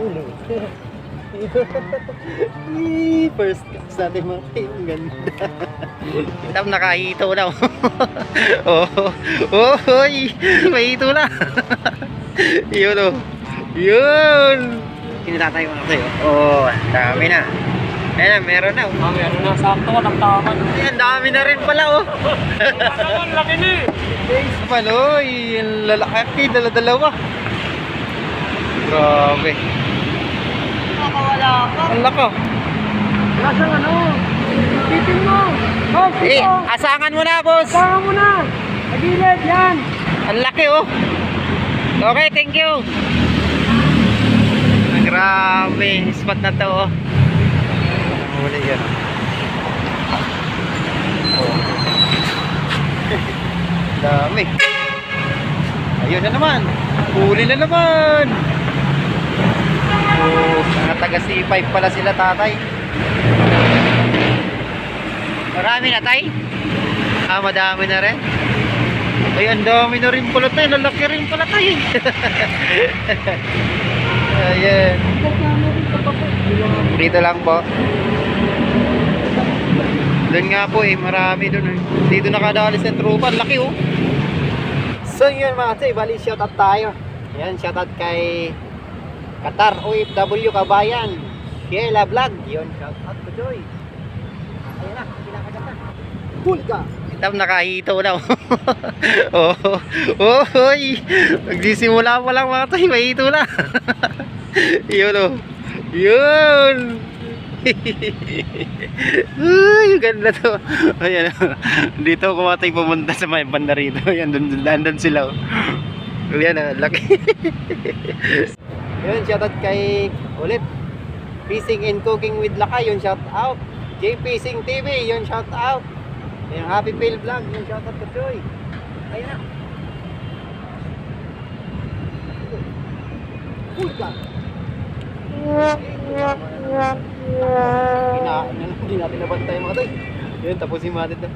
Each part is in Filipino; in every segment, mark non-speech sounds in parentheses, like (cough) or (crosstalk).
Eee, (laughs) First class natin mga. Ang ganda. Tam nakahito na. oh, (laughs) oh, hoy. May hito na. (laughs) Yun oh. Yun. Kinitatay ko na sa'yo. Oh, ang dami na. Ayan meron na. Ah, meron na. Sakto ka ng tama. Ay, ang dami na rin pala oh. Naman, laki ni. Panoy. Ang lalaki, dala-dalawa. Grabe. Nakawala ka. Ang lako. Nasaan ano? Titin mo. Eh, dito. asangan mo na, boss. Saka mo na. Nagilid, yan. Ang laki, oh. Okay, thank you. Ang grabe. Spot na to, oh. Huli yan. Oh. (laughs) Dami. Ayun na naman. Huli na naman. Oh, mga taga C5 pala sila, tatay. Marami na, tay? Ah, madami na rin. Ay, ang dami na rin pala tayo. Lalaki rin pala tayo. (laughs) Ayan. Dito lang po. Doon nga po eh, marami doon. eh. Dito nakadali sa trupa. Ang Laki oh. So yun mga tay, bali shoutout tayo. Yan, shoutout kay Qatar OFW Kabayan. Kiela Vlog. Yun, shoutout ko Joy. Ayun na, kinakagata. Cool ka. Tam nakahito na. oh, (laughs) oh, hoy. Magsisimula pa lang mga tay, may hito na. (laughs) Yun oh. Yun. (laughs) Ay, ganda to. Ayan. Dito ako matay pumunta sa may banda rito. Ayan, doon dandan sila. oh. Ayan, laki. Yun, shoutout kay ulit. Fishing and Cooking with Lakay, yun shout out. J Fishing TV, yun shout out. Yung Happy Fail Vlog, yung shout out to Joy. Ayun na. Uy ka. Na hindi natin nabantay mga toy. Yun, tapusin natin to.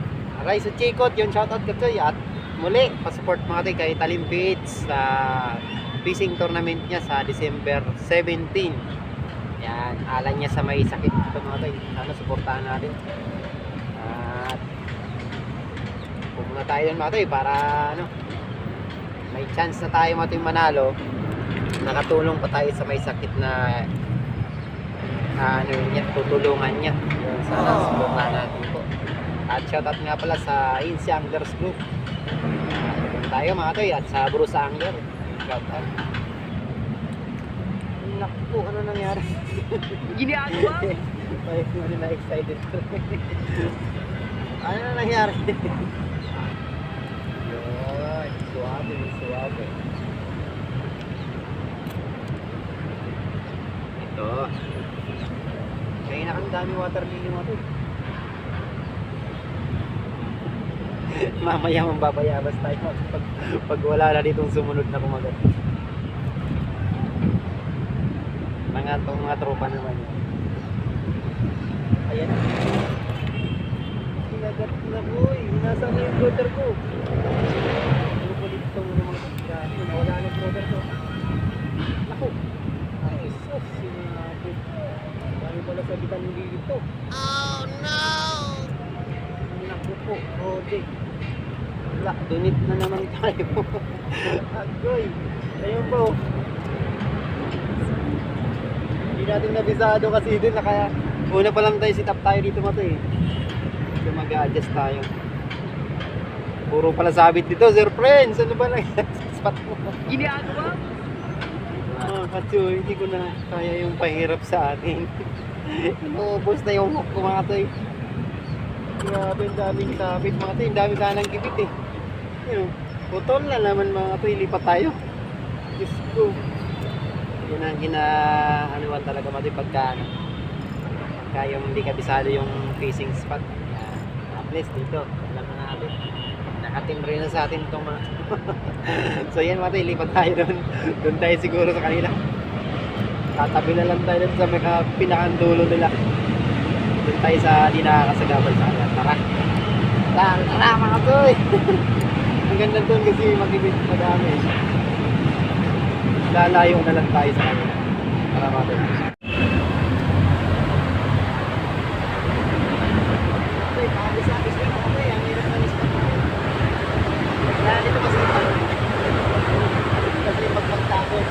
Aray sa Chikot, yun shoutout ka Toy. At muli, pasupport mga toy kay Talim Beach sa fishing tournament niya sa December 17. Yan, alan niya sa may sakit ito mga toy. Sana suportahan natin. At pumunta tayo dun mga toy para ano, may chance na tayo mga toy manalo. Nakatulong pa tayo sa may sakit na ano niya, tutulungan niya. Yun, sana suportahan natin po. At shoutout nga pala sa Insi Anglers Group. Uh, tayo mga toy at sa Bruce Angler. Shoutout. Naku, ano nangyari? (laughs) Ginagawa? (laughs) Ay, hindi na excited. (laughs) ano na nangyari? Yun, suwabe, suwabe. Ito. Kaya na ang dami water lily mo to. Mamaya mambabayabas tayo pag, pag wala na ditong sumunod na kumagat. Mga tong mga tropa naman yan. Ayan. Kinagat na boy. Nasaan na yung brother ko? Dito itong mga grabe. Nawala na brother ko. Naku. Ay, sus. Sinabi. Dami pala sa bitan dito. Oh no! Naku po. Wala. Donate na naman tayo. (laughs) Agoy. Ayun po. Hindi natin nabisado kasi dun naka una pa lang tayo sit up tayo dito mato eh. So mag-adjust tayo. Puro pala sabit dito, sir friends. Ano ba lang (laughs) spot mo? Ginagawa? Ah, kasi hindi ko na kaya yung pahirap sa atin. (laughs) Inuubos na yung hook ko mga toy. Grabe, ang daming sabit mga toy. Ang dami sanang gipit eh. Yun, putol na naman mga toy. Lipat tayo. Diyos ko. Yun ang gina, ba talaga mga toy pagka ano. Pagka yung hindi kabisado yung facing spot. Yan. At least dito, alam na natin. Nakatimbre na sa atin itong mga (laughs) so yan mga tayo, lipat tayo doon. Doon tayo siguro sa kanila. Tatabi na lang tayo sa ka- pinakandulo nila. Doon tayo sa di nakakasagabal sa kanila. Tara! Tara, tara mga toy! (laughs) Ang ganda doon kasi makikita madami. Lalayo na lang tayo sa kanila. Para na natin. Ay, paalis-alis lang ako eh. Ang hirap ng spot na yun. Kaya dito kasi kasi pag magtakot.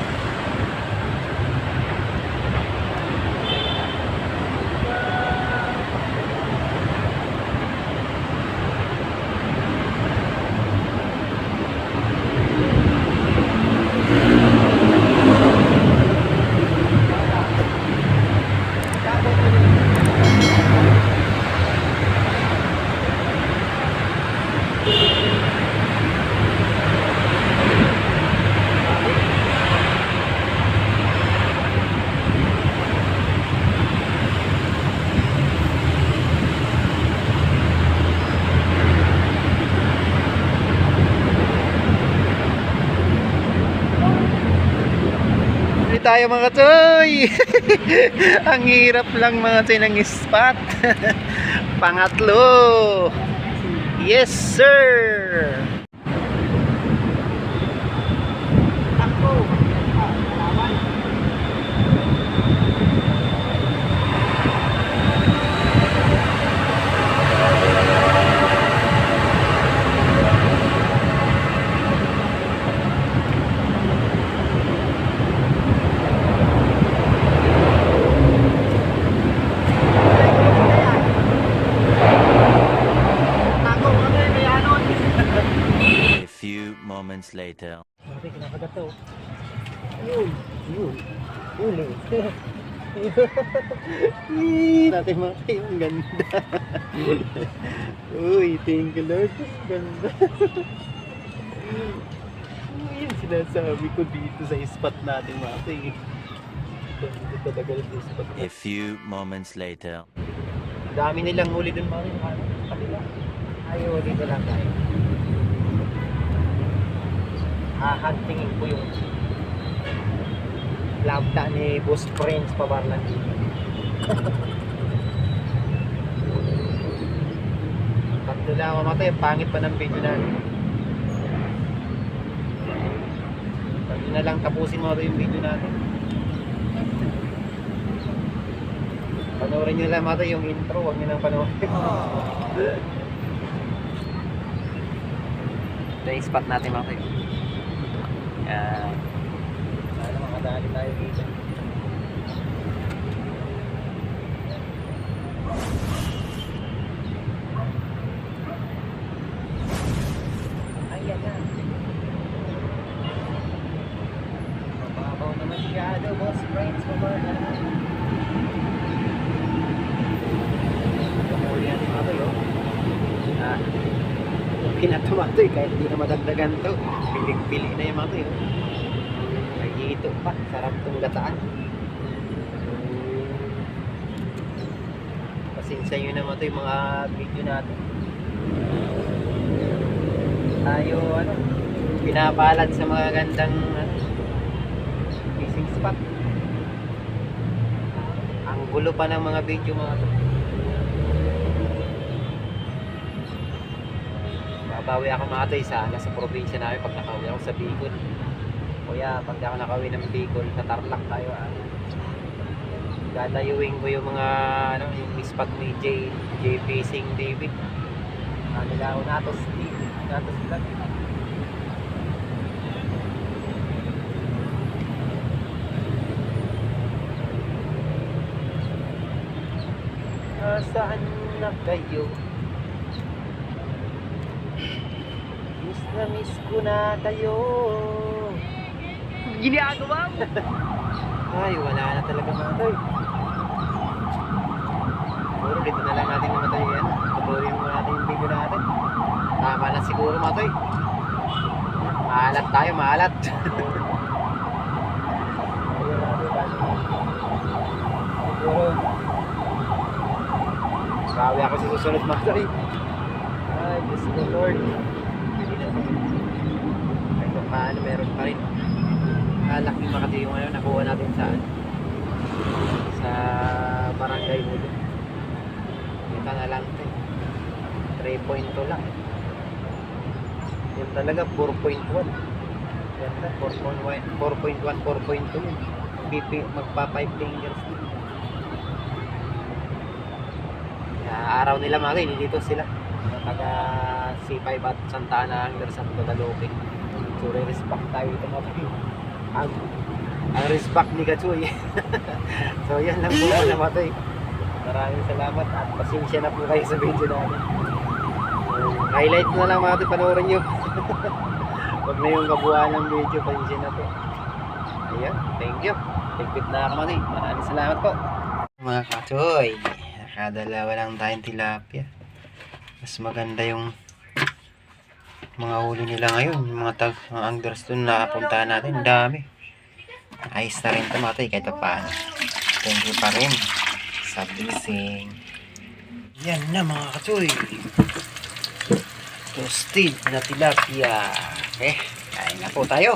Hindi tayo mga choy. (laughs) Ang hirap lang mga choy ng spot. (laughs) Pangatlo. Yes, sir. Takbo. Takbo mga choy, may anon. A few moments later. Grabe, kinakagat to. Yun. Yun. Uli. (laughs) Natin mga kayo, ang ganda. Uy, thank you Lord. Ang ganda. Uy, yung sinasabi ko dito sa spot natin mga kayo. Ganda talaga sa spot A few moments later. Dami nilang huli dun mga kayo. Kanila. Ayaw, dito lang tayo. Hahantingin ko yung labda ni Boss Prince Pabarlan. (laughs) Tatlo lang ako matay, pangit pa ng video natin. Tatlo na lang tapusin mo yung video natin. Panoorin nyo lang matay yung intro, huwag nyo nang panoorin. (laughs) Ito yung spot natin mga tayo. Yan. Sana makadali tayo dito. Ayan na. Mababaw na masyado, boss friends, mababaw na. Pumuli natin mga tayo. Ah, pinatumato eh, kahit hindi na madagdagan to. Pilig-pili na yung mga to yun. Ay, ito pa. Sarap tong gataan. Pasensya nyo naman to yung mga video natin. Tayo, ano, pinapalad sa mga gandang ano, fishing spot. Ang gulo pa ng mga video mga to. Babawi ako mga toy sa nasa probinsya namin pag nakauwi ako sa Bicol. Kuya, pag ako nakauwi ng Bicol, sa Tarlac tayo. Ah. Dadayuin ko yung mga ano, yung spot ni J, J Fishing David. Ano nila ako natos natos vlog. Nasaan na kayo? Miss na miss ko na kayo. Ginagawa mo. (laughs) Ay, wala na talaga mga toy. Siguro dito na lang natin namatay yan. Tutuloyin mo natin yung video natin. Tama na siguro mga toy. Maalat tayo, maalat. (laughs) Bawi ako sa susunod mga toy. Ay, Diyos ko Lord. Paano meron pa rin kalaki makati yung ano, nakuha natin sa sa barangay doon. Kita na lang ito. 3.2 lang. Yun talaga 4.1. Ganda, 4.1, 4.1, 4.2 yun. magpipi, magpa five fingers din. Kaya araw nila mga dito sila. Taga C5 at Santa Ana Anglers at Guadalupe. So, re-respect tayo ito mga kayo. Ang, ang respect ni Kachoy. (laughs) so, yan lang po mga namatay. Maraming salamat at pasensya na po kayo sa video namin. So, highlight na lang mga kayo, panoorin nyo. (laughs) Huwag na yung kabuuan ng video, pasensya na po. Ayan, thank you. Tigpit na ako mga Maraming salamat po. Mga kachoy, nakadalawa lang tayong tilapia. Mas maganda yung mga huli nila ngayon. Yung mga tag, mga anglers doon na puntahan natin. Dami. Ayos na rin ito mga tay, kahit pa paano. Thank you pa rin sa blessing. Yan na mga kachoy. Toasted na tilapia. Okay, kain na po tayo.